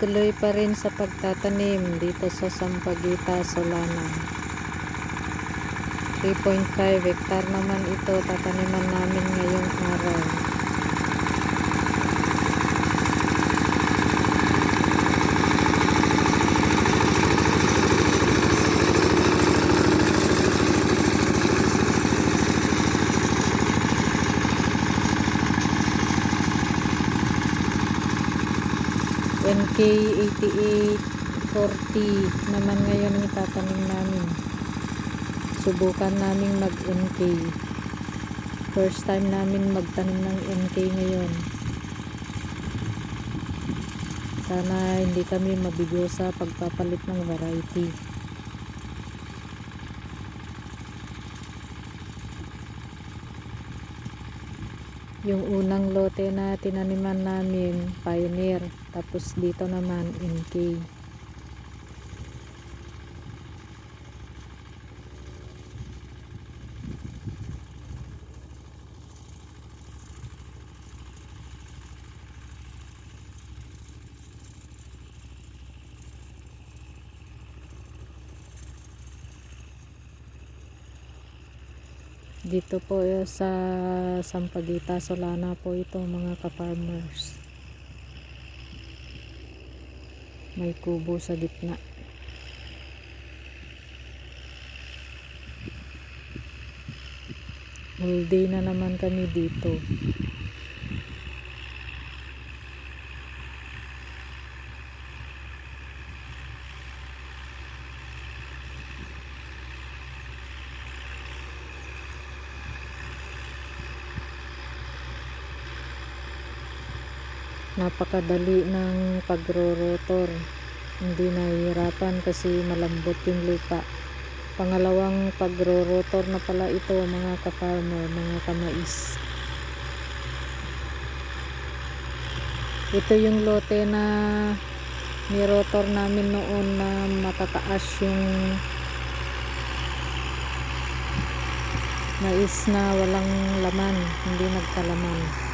tuloy-tuloy pa rin sa pagtatanim dito sa Sampaguita, Solana. 3.5 hektar naman ito tataniman namin ngayong araw. NK 8840 naman ngayon ang itatanim namin. Subukan naming mag NK. First time namin magtanim ng NK ngayon. Sana hindi kami mabigo sa pagpapalit ng variety. Yung unang lote na tinaniman namin, Pioneer. Tapos dito naman, NK. Dito po eh, sa Sampaguita, Solana po ito mga ka-farmers. May kubo sa gitna. Whole day na naman kami dito. Napakadali ng pagro-rotor. Hindi nahihirapan kasi malambot yung lupa. Pangalawang pagro-rotor na pala ito mga ka-farmer mga kamais. Ito yung lote na ni-rotor namin noon na matataas yung mais na walang laman hindi nagkalaman